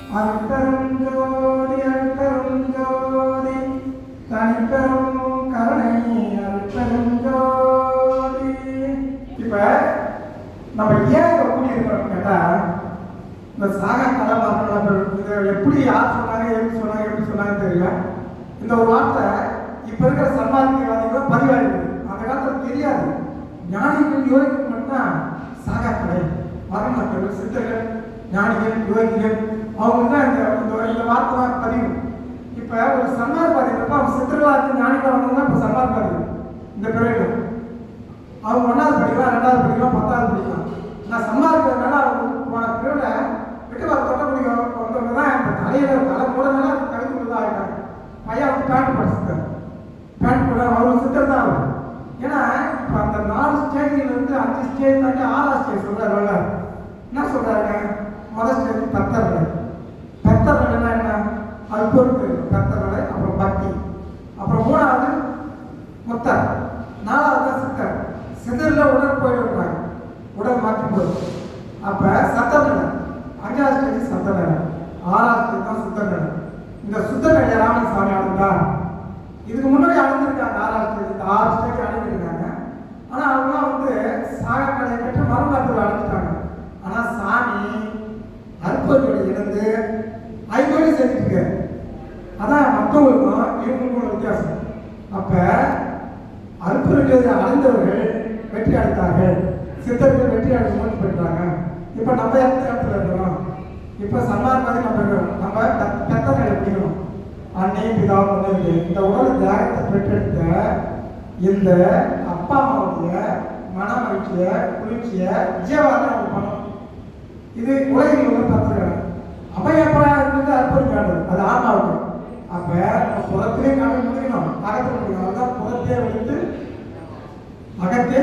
அருட்பெரும் ஜோதி அருட்பெரும் ஜோதி தனிப்பெரும் கருணை அருட்பெரும் ஜோதி இப்ப நம்ம ஏன் இதை கூட்டியிருக்கிறோம் கேட்டா இந்த சாக கதாபாத்திரம் எப்படி யார் சொன்னாங்க எப்படி சொன்னாங்க எப்படி சொன்னாங்க தெரியல. இந்த ஒரு வார்த்தை இப்ப இருக்கிற சன்மார்க்கியவாதிகள் பதிவாயிருக்கு அந்த காலத்துல தெரியாது. ஞானிகள் யோகிகள் மட்டும்தான் சாகா கலை. மரணங்கள் சித்தர்கள் ஞானிகள் யோகிகள் அவங்க தான் இந்த இந்த- இந்த வார்த்தை தான் பதிவு. இப்போ ஒரு சன்மார்க் அவன் அவங்க இருந்து ஞானிகள் வந்தவங்க இப்போ சன்மார்க் இந்த பிறகு. அவங்க ஒன்றாவது படிக்கலாம் ரெண்டாவது படிக்கலாம் பத்தாவது படிக்கலாம். நான் சம்பாதிக்கிறதுனால அவங்க போன பிரிவில் விட்டு வர தொட்ட முடியும். ஒருத்தவங்க தான் இந்த தலையில தலை கூட நல்லா கழுத்து தான் ஆகிட்டாங்க. பையன் வந்து பேண்ட் படிச்சுட்டார் பேண்ட் போட அவர் சித்தர் தான் அவர். ஏன்னா இப்போ அந்த நாலு ஸ்டேஜில் இருந்து அஞ்சு ஸ்டேஜ் தாண்டி ஆறாவது ஸ்டேஜ் சொல்கிறார் என்ன சொல்கிறாருங்க முதல் ஸ்டேஜ் பத்தர்களை பத்தர்கள்னா என்ன அது பொறுத்து பத்தர்களை அப்புறம் பக்தி அப்புறம் மூணாவது முத்தர் நாலாவது தான் சித்தர் சித்தரில் உடல் போயிடுறாங்க உடல் மாற்றி போயிடும் அப்ப சத்தம் நிலை அஞ்சாவது ஸ்டேஜ் சத்த நிலை ஆறாவது ஸ்டேஜ் தான் சுத்த நிலை இந்த சுத்த நிலையை ராமன் சாமி ஆளுந்தா இதுக்கு முன்னாடி அடைஞ்சிருக்காங்க ஆறாவது ஸ்டேஜ் இந்த ஆறு ஸ்டேஜ் அடைஞ்சிருக்காங்க ஆனா அவங்களாம் வந்து சாக கலையை கட்டு மறுநாட்டில் அடைஞ்சிட்டாங்க ஆனா சாமி அற்புதத்தோட இருந்து ஐம்பது சேர்த்துக்க அதான் மற்றவங்களுக்கும்? இவங்களுக்கும் வித்தியாசம். அப்ப அற்புதத்தை அடைந்தவர்கள் வெற்றி அடைத்தார்கள் சித்தர்கள் வெற்றி அடைந்து மூச்சு பெற்றாங்க. இப்ப நம்ம எந்த இடத்துல இருக்கிறோம்? இப்ப சன்மார்க்கத்தை நம்ம இருக்கிறோம். நம்ம பெ- பெத்த நிலை அன்னை பிதா முன்னே இந்த உலக தியாகத்தை பெற்றெடுத்த இந்த அப்பா அம்மாவுடைய மன மகிழ்ச்சிய குளிர்ச்சிய விஜயவாதம் பண்ணணும். இது உலகில் உள்ள பத்திரம் அபயப்படா இருந்தது அற்புதம் காணுது அது ஆன்மாவுக்கு. அப்ப புறத்திலே காட்ட முடியணும் அகத்தை முடியும்? அதுதான் புறத்தே விழுந்து அகத்தே.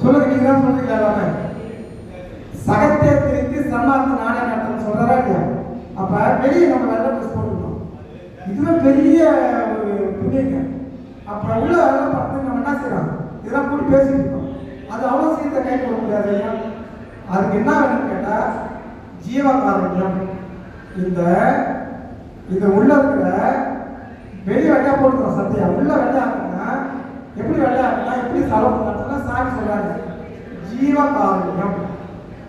சொல்லுங்க நீங்க தான் சொல்றீங்களா எல்லாமே? சகத்தே திருத்தி சன்மார்த்த நாணய நடத்தணும் சொல்றதா இல்லையா? அப்ப வெளியே நம்ம நல்ல ட்ரெஸ் போட்டுக்கணும். இதுவே பெரிய ஒரு புண்ணியங்க. அப்புறம் உள்ள அதெல்லாம் பார்த்து நம்ம என்ன செய்யறோம்? இதெல்லாம் கூட்டி பேசிட்டு இருக்கோம். அது அவ்வளவு சீக்கிரம் கை கொடுக்க முடியாது அதுக்கு என்ன வேணும்னு கேட்டா ஜீவகாரண்யம் இந்த இது உள்ள இருக்கிற வெளியே வெள்ளை போட்டுக்கிறோம் சத்தியா உள்ள வெள்ளையாக்குன்னா எப்படி வெள்ளையாக்குனா எப்படி செலவு பண்ணா சாமி சொல்றாங்க ஜீவகாரண்யம்.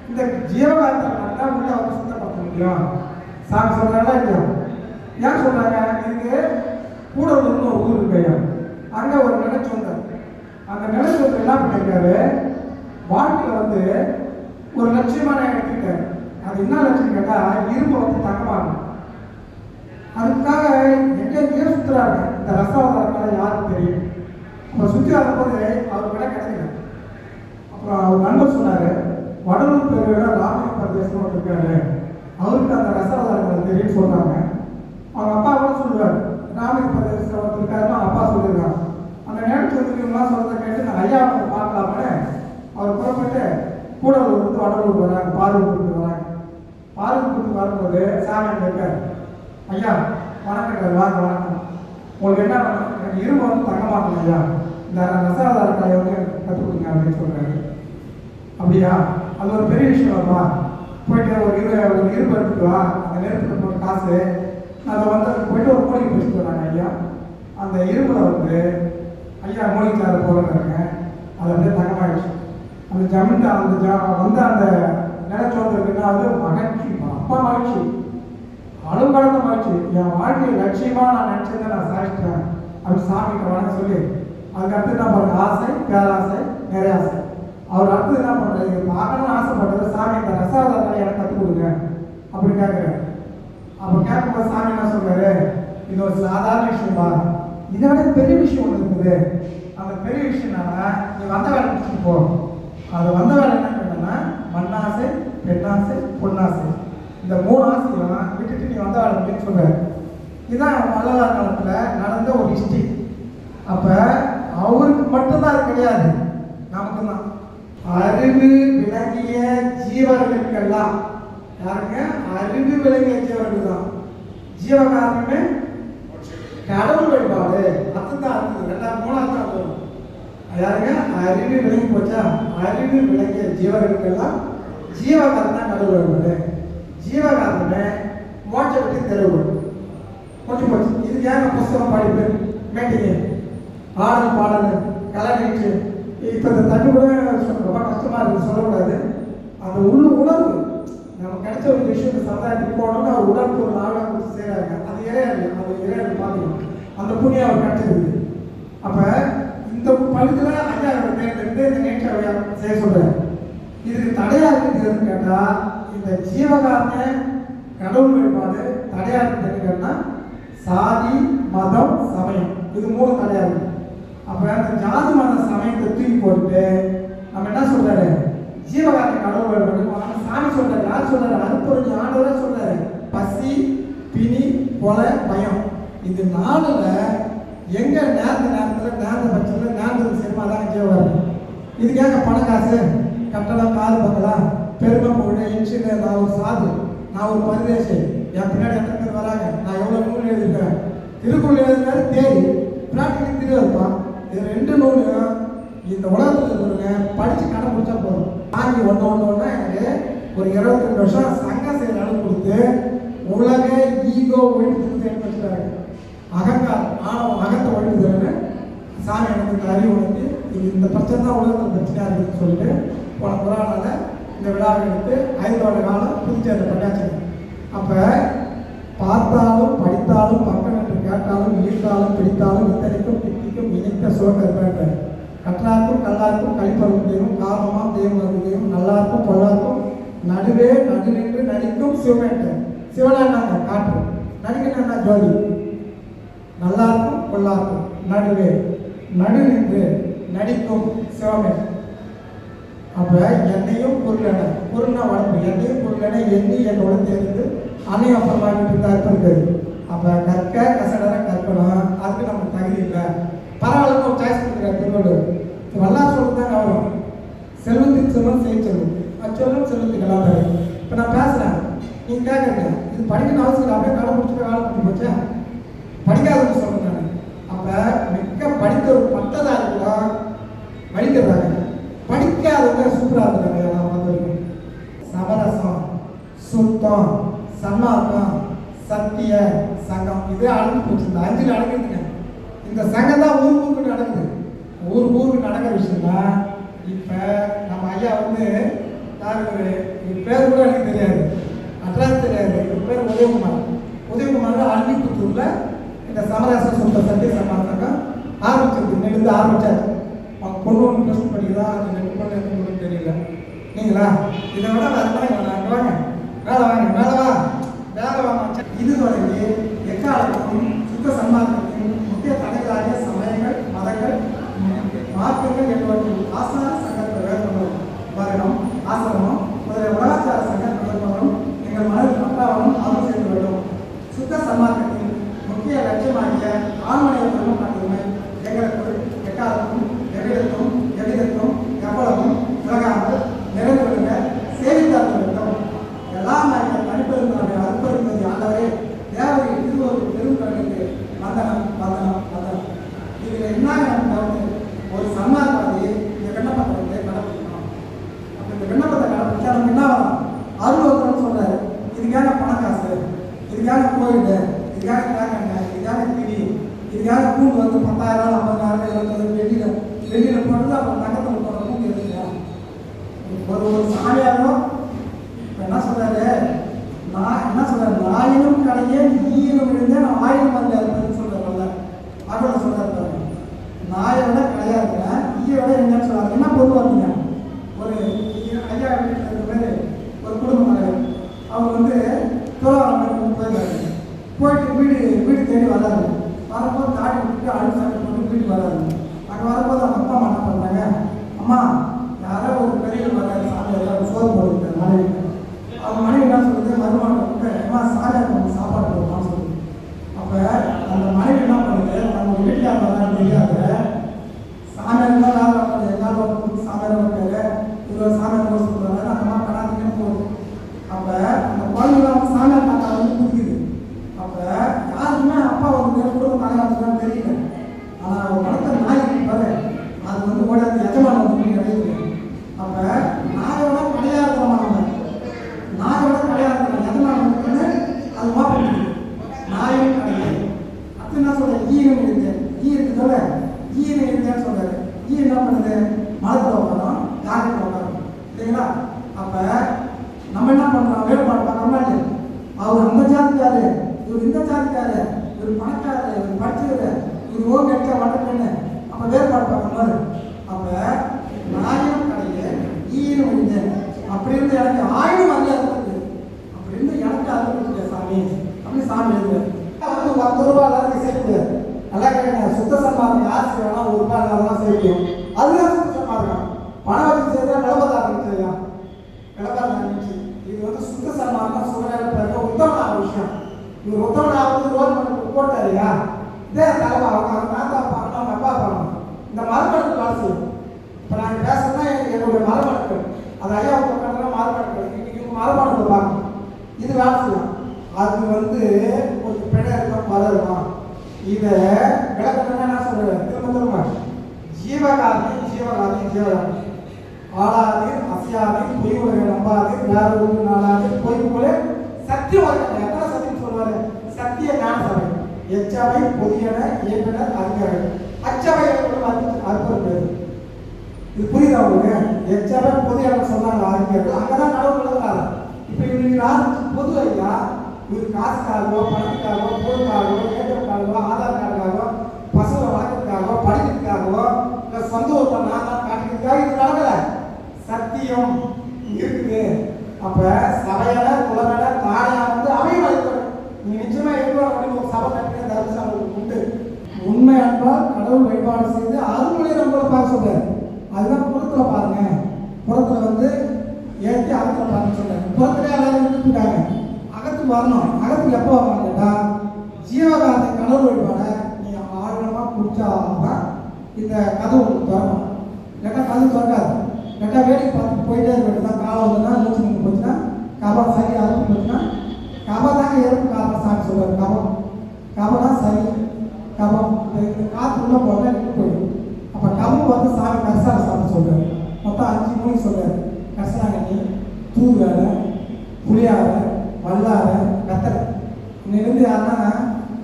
இந்த ஜீவகாரத்தை உள்ள வந்து சுத்தப்படுத்த முடியும். சாமி சொல்றாங்களா இல்லையா? ஏன் சொல்றாங்க? இதுக்கு கூட ஒரு ஊர் பையன் அங்க ஒரு நினைச்சு வந்தார். அந்த நினைச்சு என்ன பண்ணிருக்காரு? வாழ்க்கையில் வந்து ஒரு லட்சியமான எடுத்துக்கிட்டாரு அது என்ன லட்சம் கேட்டா இரும்பு வந்து தங்கமாகும். அதுக்காக எங்கெங்கேயோ சுத்துறாங்க? இந்த ரசவதாரங்களை யாருக்கு தெரியும்? அப்புறம் சுற்றி வரும்போது அவர் விட கிடைக்கல அப்புறம் அவர் நண்பர் சொன்னாரு வடலூர் பேரோட ராமலிங்க பிரதேசம் ஒன்று இருக்காரு. அவருக்கு அந்த ரசவதாரங்கள் தெரியும் சொல்றாங்க. அவங்க அப்பா கூட சொல்லுவார். ராமலிங்க பிரதேசத்தில் ஒருத்தர் இருக்காருன்னு அவங்க அப்பா சொல்லியிருக்காங்க. அந்த நேரத்தில் இருக்கிறவங்களாம் சொல்றதை கேட்டு நான் ஐயா அவங்க பார்க்கலாம்னு அவர் புறப்பட்டு கூடலூர் வந்து வடலூர் வராங்க பாரூருக்கு வராங்க வரும்போது சாமி அங்க ஐயா வணக்கம் வாங்க வணக்கம். உங்களுக்கு என்ன வேணும்? எனக்கு இரும்பு வந்து தங்கமாக்கணும் ஐயா. இந்த ரசாதார கலையை வந்து எனக்கு கற்றுக் கொடுங்க அப்படின்னு சொல்கிறாரு அப்படியா? அது ஒரு பெரிய விஷயம் போயிட்டு ஒரு இரு ஒரு இரும்பு எடுத்துட்டு வா. அந்த நெருப்புக்கு போட்ட காசு. அதை வந்து போயிட்டு ஒரு மூலிகை பேசிட்டு வராங்க ஐயா. அந்த இரும்புல வந்து ஐயா மூலிகைக்கார போகிறாங்க அது அப்படியே தங்கமாயிடுச்சு. அந்த ஜமீன் அந்த ஜ வந்து அந்த நிலச்சோந்தருக்கு அது மகிழ்ச்சி அப்பா மகிழ்ச்சி. அளவு கடந்த மகிழ்ச்சி. என் வாழ்க்கை லட்சியமா நான் நினைச்சதை நான் சாதிச்சிட்டேன். அப்படி சாமிகிட்ட வணங்க சொல்லி அதுக்கடுத்து என்ன பண்ணுறது ஆசை பேராசை நிறைய ஆசை அவர் அடுத்து என்ன பண்ணுறது இதை பார்க்கணும்னு ஆசைப்பட்டது சாமி இந்த ரசாதாரத்தை எனக்கு கற்றுக் கொடுங்க அப்படி கேட்குறேன் அப்போ கேட்கும்போது சாமி என்ன சொல்றாரு இது ஒரு சாதாரண விஷயமா இதை விட பெரிய விஷயம் ஒன்று இருக்குது. அந்த பெரிய விஷயம் என்னன்னா நீ வந்த வேலை முடிச்சுட்டு போ. அது வந்த வேலை என்ன கேட்டோம்னா மண்ணாசை பெண்ணாசை பொன்னாசை இந்த மூணு ஆசையெல்லாம் விட்டுட்டு நீ வந்த அப்படின்னு முடின்னு இதுதான் வள்ளலார் காலத்தில் நடந்த ஒரு ஹிஸ்ட்ரி அப்போ அவருக்கு மட்டும்தான் அது கிடையாது. நமக்கு தான் அறிவு விளங்கிய ஜீவர்களுக்கெல்லாம் யாருங்க? அறிவு விளங்கிய ஜீவர்கள் தான் ஜீவகாரணமே கடவுள் வழிபாடு. அதுதான் அடுத்தது ரெண்டாவது மூணாவது தான் யாருங்க? அறிவு விளங்கி போச்சா? அறிவு விளங்கிய ஜீவர்களுக்கெல்லாம் ஜீவகாரன் தான் கடவுள் வழிபாடு. ஜீவகாரணமே மோட்ச பற்றி தெளிவுபடும் முடிஞ்சு போச்சு இது ஏன் புஸ்தகம் படிப்பு? மேட்டிங்க. ஆடல் பாடல் கலை நிகழ்ச்சி இப்போ இந்த தண்ணி கூட ரொம்ப கஷ்டமாக இருக்குது சொல்லக்கூடாது. அந்த உள்ள உணர்வு. நம்ம கிடைச்ச ஒரு விஷயத்தை சமுதாயத்துக்கு போகணும்னு அவர் உடலுக்கு ஒரு நாளாக கொடுத்து செய்கிறாங்க அது இறையாது அது இறையாது பார்த்துக்கணும் அந்த புண்ணியம் அவர் கிடைச்சிருக்கு அப்போ இந்த பழுதுல ஐயா அவர் தேர்ந்தெடுத்து இந்த நேற்று செய்ய சொல்கிறார் இதுக்கு தடையா இருக்குதுன்னு கேட்டால் இந்த ஜீவகாரண கடவுள் வழிபாடு தடையா இருக்குதுன்னு கேட்டா சாதி மதம் சமயம். இது மூணு தடையா இருக்கு. அப்ப அந்த ஜாதி மத சமயத்தை தூக்கி போட்டு நம்ம என்ன சொல்றாரு? ஜீவகாரண கடவுள் வழிபாடு சாமி சொல்றாரு. யார் சொல்றாரு? அனுப்புறது ஆண்டவரே சொல்றாரு. பசி பிணி கொலை பயம். இது நாளில் எங்க நேரத்து நேரத்தில் நேரத்தை பட்சத்தில் நேரத்துக்கு சினிமா தான் ஜீவகாரணம் இதுக்காக பணம் காசு? கட்டடம் காது பார்க்கலாம் பெருமை போடு இன்ஜினியர் நான் ஒரு சாது. நான் ஒரு பரதேசி. என் பின்னாடி எத்தனை பேர் வராங்க? நான் எவ்வளோ நூல் எழுதியிருக்கேன்? திருக்குறள் எழுதினாரு தேடி பிராக்டிக்கல் இருப்பான் இது ரெண்டு நூலும் இந்த உலகத்தில் இருக்கிறவங்க படித்து கடை பிடிச்சா போதும். வாங்கி ஒன்று ஒன்று ஒன்றா எனக்கு ஒரு இருபத்தி ரெண்டு வருஷம் சங்க செயல் அளவு கொடுத்து உலக ஈகோ ஒழிப்பு வச்சுட்டாங்க அகங்காரம் ஆணவம் அகத்தை ஒழிப்புதுன்னு சாமி எனக்கு இந்த அறிவு வந்து இது இந்த பிரச்சனை தான் உலகத்தில் பிரச்சனையாக இருக்குதுன்னு சொல்லிட்டு போன புறானால இந்த விழாவை எடுத்து ஐந்தோட காலம் புதுச்சேரியில் பண்ணியாச்சு அப்போ பார்த்தாலும் படித்தாலும் பக்கம் என்று கேட்டாலும் ஈர்த்தாலும் பிடித்தாலும் இத்தனைக்கும் பித்திக்கும் இணைத்த சோகர் கற்றாக்கும் கல்லாருக்கும் கழிப்பருந்தையும் தெய்வம் காரணமாம் தெய்வம் நல்லாருக்கும் பொல்லாருக்கும் நடுவே நடு நின்று நடிக்கும் சிவமேட்டர் சிவனாண்டாங்க காற்று. நடிக்கணும்னா ஜோதி? நல்லாருக்கும் பொல்லாக்கும் நடுவே. நடு நின்று நடிக்கும் சிவமே அப்ப என்னையும் பொருளன பொருள்னா வளர்ப்பு. என்னையும் பொருளன எண்ணி என்னோட சேர்ந்து அன்னையும் அப்புறமாக்கிட்டு கற்பது அப்ப கற்க கசடர கற்பனா அதுக்கு நமக்கு தகுதி இல்லை. பரவாயில்ல ஒரு சாய்ஸ் கொடுக்குறாரு திருவள்ளுவர். வல்லார் சொல்றது தான் வரும்? செல்வத்துக்கு செல்வம் செய்ய அச்சொல்லும் செல்வத்துக்கு எல்லாம் தரும் இப்போ நான் பேசுறேன். நீங்க கேட்குறீங்க. இது படிக்கணும் அவசியம் இல்லை. அப்படியே காலம் முடிச்சுட்டு காலம் முடிச்சு போச்சா? படிக்காத சொல்றேன் நான் அப்ப மிக்க படித்த ஒரு பட்டதாரி கூட படிக்கிறாங்க படிக்காதவங்க சூப்பரா இருக்காங்க நான் பார்த்த வரைக்கும் சமரசம் சுத்தம் சன்மார்க்கம் சத்திய சங்கம் இது அடங்கி போச்சு இந்த அஞ்சுல அடங்குதுங்க இந்த சங்கம் தான் ஊர் ஊருக்கு நடக்குது ஊர் ஊருக்கு நடக்கிற விஷயம்னா நம்ம ஐயா வந்து யாரு இவர்? பேர் கூட எனக்கு தெரியாது. அட்ரஸ் தெரியாது. இவர் பேர் உதயகுமார். உதயகுமார் அள்ளிப்புத்தூர்ல இந்த சமரச சொந்த சத்திய சமாசங்கம் ஆரம்பிச்சது இன்னிலிருந்து ஆரம்பித்தார் அவங்க பொண்ணு ஒன்று ப்ளஸ் படிக்கிறா அது ரெண்டு பொண்ணு எத்தனை தெரியல. நீங்களா? இதை விட வேறு மாதிரி வேணாம்? வாங்க. வேலை வாங்க. வேலை வா. வேலை வாங்க இது தொடங்கி எக்காலத்துக்கும் சுத்த சன்மார்க்கத்தின் மார்க்கங்கள் என்பவற்றின் ஆசார சங்க வேறுபடும் வருடம் ஆசிரமம் முதலிய உலகாச்சார சங்க வேறுபடும் எங்கள் மனதில் பட்டாவலும் ஆர்வம் செய்து வேண்டும் சுத்த சன்மார்க்கத்தின் முக்கிய லட்சியமாகிய ஆண்மனைய பெருமை காட்டுமை எங்களுக்கு எட்டாவது எவ்விடத்தும் எவ்விதத்தும் எவ்வளவும் விலகாமல் நிறைவேறுக சேவித்தாக்க வேண்டும் எல்லாம் எங்கள் தனிப்பெருந்தனுடைய அற்புதத்தை ஆண்டவரே தேவரை திருவருள் பெருங்கண்ணுக்கு வந்தனம் வந்தனம் வந்தனம் இதுல என்ன எனக்கு டவுட் ஒரு சன்மார்க்கவாதி இந்த விண்ணப்பத்தை வந்து கடைப்பிடிக்கணும் அப்ப இந்த விண்ணப்பத்தை கடைப்பிடிச்சா நமக்கு என்ன வரும் அருள் ஒருத்தர் சொல்றாரு இதுக்காக பணம் காசு இதுக்காக இதுக்காக தேங்காய் இதுக்காக திடி இதுக்காக கூண்டு வந்து பத்தாயிரம் ஐம்பதாயிரம் இருபதாயிரம் வெளியில் வெளியில் போட்டு அப்புறம் தங்கத்தை போடுற கூண்டு இருக்குங்க ஒரு ஒரு சாமியாரோ இப்ப என்ன சொல்றாரு நான் என்ன சொல்றாரு நாயினும் கடையே ஈயினும் விழுந்தே நான் ஆயிரம் வரல இருப்பேன்னு சொல்றாருல்ல அதோட சொல்றாரு பாருங்க நாயை விட கடையா இருக்கிறேன் ஈயை விட என்னன்னு சொல்றாரு என்ன பொருள் வந்தீங்க ஒரு ஐயா வீட்டில் இருக்கிற பேரு ஒரு குடும்ப தலைவர் அவர் வந்து துறவரம் போயிருக்காரு போயிட்டு வீடு வீடு தேடி வராரு வரும்போது தாடி விட்டுட்டு அழுகு சட்டை போட்டு வீட்டுக்கு வராது. அங்கே வரும்போது அவங்க அப்பா அம்மா என்ன பண்ணுறாங்க அம்மா யாரோ ஒரு பெரிய வராது. சாமி எல்லாரும் சோறு போட்டுருக்காரு மனைவி அவங்க மனைவி என்ன சொல்லுது? மருமான விட்டு அம்மா சாமியார் நமக்கு சாப்பாடு போடுமான்னு சொல்லுது. அப்போ அந்த மனைவி என்ன பண்ணுது? நம்ம வீட்டில் வரான்னு தெரியாத சாமியார் தான் வேலை எல்லாரும் சாமியார் இருக்காரு இவர் சாமியார் சொல்லுவாங்க அந்த அம்மா பண்ணாதீங்கன்னு போகுது அப்போ அந்த குழந்தைங்க சாமியார் அப்போ நம்ம என்ன பண்ணுறோம் வேறுபாடு பார்க்காம அவர் அந்த ஜாதிக்காரு இவர் இந்த ஜாதிக்காரு இவர் பணக்காரர் இவர் படிச்சவர் இவர் ஓ கெட்ட வட்டக்கண்ணு அப்போ வேறுபாடு பார்க்க பார்க்கணும் அப்போ நாயம் கடையை ஈயும் ஒழிந்தேன் அப்படி இருந்து எனக்கு ஆயிரம் அதில் இருக்குது அப்படி இருந்து எனக்கு அது இருக்கு சாமி. அப்படி சாமி இருக்கு வந்து பத்து ரூபா எல்லாருக்கும் சேர்த்து நல்லா கேட்குங்க சுத்த சம்பாதிக்க ஆசை வேணா ஒரு ரூபாய் நல்லா செய்யும் அதுதான் சுத்த சம்பாதிக்கும் பணம் வச்சு செய்யலாம் நிலவதாக செய்யலாம் இது வந்து சுத்த சன்மார்க்கம் சுகநல பிறகு உத்தமனாக விஷயம். இவர் உத்தமனாக ரோல் பண்ணி போட்டாருயா இதே தலைமை அவங்க அவங்க தாத்தா பார்க்கணும் அவங்க அப்பா பார்க்கணும் இந்த மரபணுக்கு வேலை செய்யும் இப்போ நான் பேசுறேன்னா என்னுடைய மரபணுக்கள். அது ஐயா உட்காந்து மரபணுக்கள். இன்னைக்கு மரபணுக்களை பார்க்கணும் இது வேலை செய்யும் அது வந்து ஒரு பிழை இருக்கும் பல இருக்கும். இதை விளக்கணும்னா என்ன சொல்றேன் திரும்ப திரும்ப ஜீவகாமி ஜீவகாமி ஜீவகாமி. ஆளாது அசையாது பொய் உலக நம்பாது வேற ஒன்று நாளாது பொய் போல சத்தியம் உலகம் எத்தனை சத்தியம் சொல்வாரு சத்திய ஞான சபை. எச்சவை பொதியன இயக்குனர் அறிஞர்கள் அச்சவை அற்புதம் பேர் இது புரியுதா உங்களுக்கு? எச்சவை பொதியன சொன்னாங்க அறிஞர்கள் அங்கதான் நடவு எழுதுறாரு இப்போ இவருக்கு யார் பொது ஐயா? இவர் காசுக்காகவோ பணத்துக்காகவோ பொருளுக்காகவோ ஏற்றத்துக்காகவோ ஆதார் கார்டுக்காகவோ பசுவை வளர்க்கறதுக்காகவோ படிக்கிறதுக்காகவோ இல்லை சொந்த ஊர்ல நான் தான் காட்டுறதுக்காக இது நடக்கல. சத்தியம் இருக்குது. அப்ப சபையில குலவில தாயா வந்து அமையும் அளித்தோம் நீங்க நிச்சயமா எவ்வளவு முடியும். ஒரு சபை கட்டின தர்மசாலை உண்டு. உண்மை அன்பால் கடவுள் வழிபாடு செய்து அருள்மொழி நம்மள பார்க்க சொல்றாரு. அதுதான் புறத்துல பாருங்க. புறத்துல வந்து ஏற்றி அகத்துல பாருங்க சொல்றாரு. புறத்துல எல்லாரும் இருந்துட்டு இருக்காங்க? அகத்துக்கு வரணும். அகத்துக்கு எப்போ வரணும் கேட்டா ஜீவகாந்தி கடவுள் வழிபாட நீ ஆழமா குடிச்சாதான் இந்த கதவு உங்களுக்கு திறக்கும் இல்லைன்னா கதவு திறக்காது கேட்டா வேடிக்கை பார்த்து போயிட்டே இருக்க வேண்டியதான் காலம் வந்துன்னா மூச்சு நின்று போச்சுன்னா கபா சரி அறுப்பு போச்சுன்னா கபா தாங்க இறப்பு காரணம் சாமி சொல்றாரு சரி கவம் காற்று உள்ள போட்டா நின்று போயிடும் அப்ப கவம் வந்து சாமி கரிசால சாமி சொல்றாரு மொத்தம் அஞ்சு மூணு சொல்றாரு கரிசனாங்கண்ணி தூர் வேலை வல்லார வல்லாரை வெத்தலை இன்னிலிருந்து யாருன்னா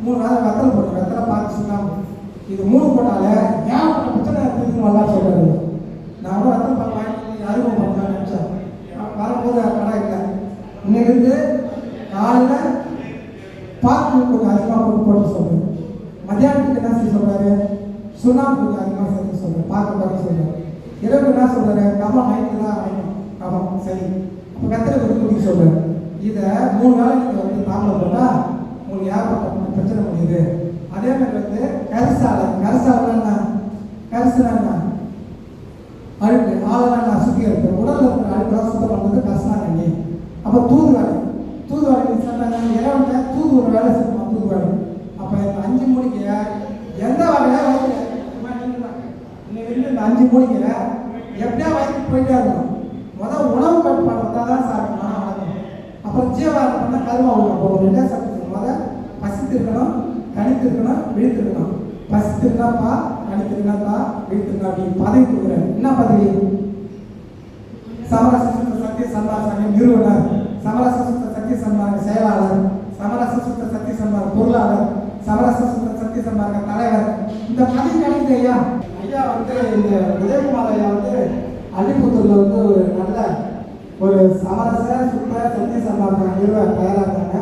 மூணு நாள் வெத்தலை போட்டு வெத்தலை பார்த்து சொன்னாங்க இது மூணு போட்டாலே ஏன் பிரச்சனை இருக்குதுன்னு வல்லா சொல்றாரு நான் கூட ரத்தம் பார்க்க வாங்கி அறிமுகம் பண்ணலாம்னு நினச்சேன் வரும்போது கடை இல்லை இன்னைக்கு காலையில் பாக்கு கொஞ்சம் அதிகமாக போட்டு போட்டு சொல்கிறேன் மத்தியானத்துக்கு என்ன செய்ய சொல்கிறாரு சுண்ணாம்பு கொஞ்சம் அதிகமாக சேர்த்து சொல்கிறேன் பார்க்க பார்க்க சொல்கிறேன் இரவு என்ன சொல்கிறாரு கமம் நைட்டு தான் வாங்கணும் கமம் சரி. அப்போ கத்திர கொஞ்சம் குடிக்க சொல்கிறேன் இதை மூணு நாளைக்கு நீங்கள் வந்து தாமில் போட்டால் உங்களுக்கு ஏற்பட்ட பிரச்சனை முடியுது. அதே மாதிரி வந்து கரிசாலை. கரிசாலை என்ன? கரிசனா என்ன? அழுக்கு. ஆளெல்லாம் சுத்தி இருக்கு உடல்ல இருக்கிற அழுக்கெல்லாம் சுத்தம் பண்ணுறது கஷ்டம் அப்போ தூது வேலை சொன்னாங்க இறவங்க தூது ஒரு வேலை செய்யணும் தூது வேலை அப்போ இந்த அஞ்சு மணிக்கு எந்த வகையாக வயிற்று இந்த அஞ்சு மணிக்கு எப்படியா வயிற்று போயிட்டே இருக்கணும். முதல் உணவு கட்டுப்பாடு வந்தால் தான் சாப்பிடணும் அப்புறம் ஜீவாரம் பண்ணால் கருமா உணவு போகும். ரெண்டே சாப்பிட்டு முதல் பசித்திருக்கணும் இருக்கணும் விழித்திருக்கணும் இருக்கணும் விழித்து இருக்கணும். அப்படின்னு பதவி கொடுக்குறேன் என்ன பதவி? சமரச சுத்த சக்தி சன்மார்க்க நிறுவனர். சமரச சுத்த சக்தி சன்மார்க்க செயலாளர். சமரச சுத்த சக்தி சம்பார பொருளாளர் சமரச சுத்த சக்தி சன்மார்க்க தலைவர். இந்த பதவி கிடைக்குது ஐயா. ஐயா வந்து இந்த உதயகுமார் ஐயா வந்து அள்ளிப்புத்தூர்ல வந்து ஒரு நல்ல ஒரு சமரச சுத்த சக்தி சன்மார்க்க நிறுவ தயாராக இருந்தாங்க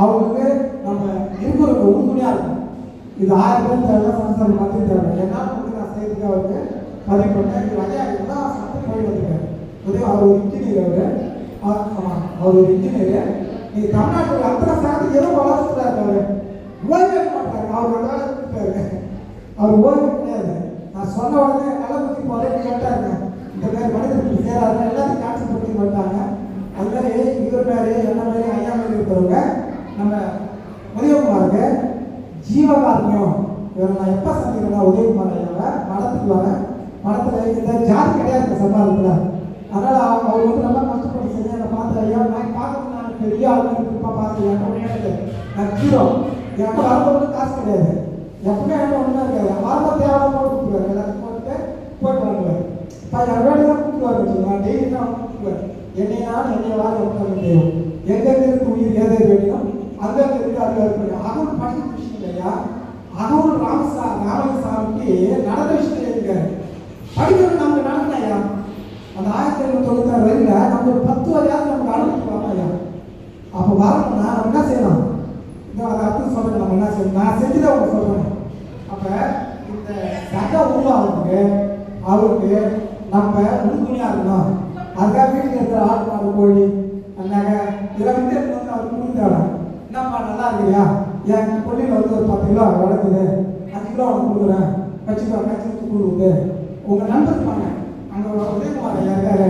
அவங்களுக்கு நம்ம நிருபருக்கு உறுதுணையா இருக்கும். இது ஆயிரம் பேர் தேவை சமஸ்தம் மத்திய தேவை ஏன்னா வந்து நான் செய்யறதுக்கு அவருக்கு பதவி பண்ணேன் இது ஐயா இதுதான் சட்டம் போய் வந்திருக்காரு. அவர் ஒரு இன்ஜினியர் அவர். ஆமாம் அவர் ஒரு இன்ஜினியர் நீ தமிழ்நாட்டில் அத்தனை சாதி ஏதோ வளர்த்துட்டு இருக்காரு. ஓய்வே மாட்டாரு. அவர் நல்லா வேலை இருப்பாரு. அவர் ஓய்வு கிடையாது. நான் சொன்ன உடனே நல்ல பற்றி போறேன். கேட்டாருங்க இந்த மாதிரி மனிதர்களுக்கு சேராது எல்லாத்தையும் கேன்சல் பண்ணி வந்தாங்க. அது மாதிரி இவர் மாதிரி என்ன மாதிரி ஐயா மாதிரி இருக்கிறவங்க நம்ம உதயகுமாருக்கு ஜீவகாருண்யம். இவரை நான் எப்போ சந்திக்கிறேன்னா உதயகுமார் ஐயாவை மடத்துக்கு வரேன். மடத்தில் இந்த ஜாதி கிடையாது சம்பாதிக்கல அதனால் அவங்க அவங்க வந்து நல்லா கஷ்டப்பட்டு செஞ்சு அந்த பார்த்து ஐயா நான் பார்க்கணும் பெரிய ஆள் இப்போ பார்த்து என்கிட்ட ஒன்றும் கிடையாது நான் ஜீரோ காசு கிடையாது எப்பவுமே என்கிட்ட ஒன்றும் இருக்காது ஆரம்ப தேவை போட்டு கொடுத்துருவாரு எல்லாத்தையும் போட்டு போட்டு வாங்குவேன் இப்போ என் தான் கூப்பிடுவாரு நான் டெய்லி தான் கூப்பிடுவேன் என்னை நான் என்னை வாழ உட்காந்து தெய்வம் எங்கெங்க இருக்கு உயிர் ஏதே வேணும் அங்கங்க இருக்கு அங்க இருக்கு அகூர் படிக்கிற விஷயம் இல்லையா அகூர் ராமசா ராமசாமிக்கு நடந்த விஷயம் இருக்காரு படிக்கிறது நமக்கு நடந்தாயா அந்த ஆயிரத்தி ஐநூத்தி தொண்ணூத்தாறு வரையில நமக்கு ஒரு பத்து வரையாவது நமக்கு அனுமதி அப்போ வரணும்னா நான் என்ன செய்யணும்? இந்த அர்த்தம் சொல்கிறேன் நம்ம என்ன செய்யணும்? நான் செஞ்சு தான் உங்களுக்கு சொல்கிறேன் அப்போ இந்த சட்டை உருவாகிறதுக்கு அவருக்கு நம்ம உறுதுணையாக இருக்கணும். அதுக்காக வீட்டில் இருக்கிற ஆட்டு மாடு கோழி அந்தாங்க இதில் வந்து வந்து அவருக்கு கொடுத்தாங்க என்னப்பா நல்லா இருக்கியா? என் பொண்ணில் வந்து ஒரு பத்து கிலோ வளர்க்குது. அஞ்சு கிலோ அவனுக்கு கொடுக்குறேன். கட்சிக்கு கட்சிக்கு கொடுக்குது. உங்கள் நண்பர் பாருங்க அங்கே உதயகுமார் இருக்காரு.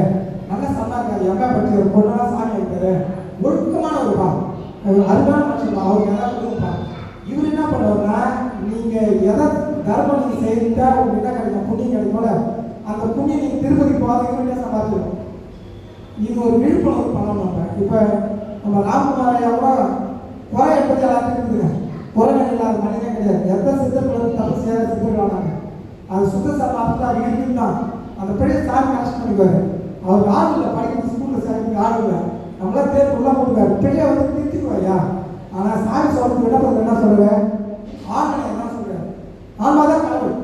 நல்லா சம்பாதிக்காரு எங்க பற்றி ஒரு பொண்ணெல்லாம் சாமி இருக்காரு ஒழுக்கமான ஒரு பா அதுதான் மனுஷன் அவர் எதாவது கொடுப்பாங்க இவர் என்ன பண்ணுவார்னா நீங்கள் எதை தர்மம் நீங்கள் செய்தா உங்களுக்கு என்ன கிடைக்கும்? புண்ணியம் கிடைக்கும்ல அந்த புண்ணியம் நீங்கள் திருப்பதி போகாத சம்பாதிக்கணும் இது ஒரு விழிப்புணர்வு பண்ணணும் இப்போ நம்ம ராமகுமார் குறை எப்படி எல்லாத்துக்கும் இருக்குதுங்க குறை இல்லாத மனிதன் கிடையாது. எந்த சித்தர்கள் தப்பு செய்யாத சித்தர்கள் அது சுத்த சமாப்தம் அது இருக்குன்னு தான். அந்த பெரிய சாமி கஷ்டம் பண்ணிக்குவார். அவர் ஆள் இல்லை படிக்கிற ஸ்கூலில் சேர்க்கறதுக்கு ஆள் இல்லை நல்லா பேர் ஃபுல்லாக போட்டுருக்காரு பிள்ளைய வந்து திருத்திக்குவாயா? ஆனால் சாமி சொல்றதுக்கு என்ன என்ன சொல்லுவேன்? ஆன்மனை என்ன சொல்கிறேன் ஆன்மா தான் கடவுள்.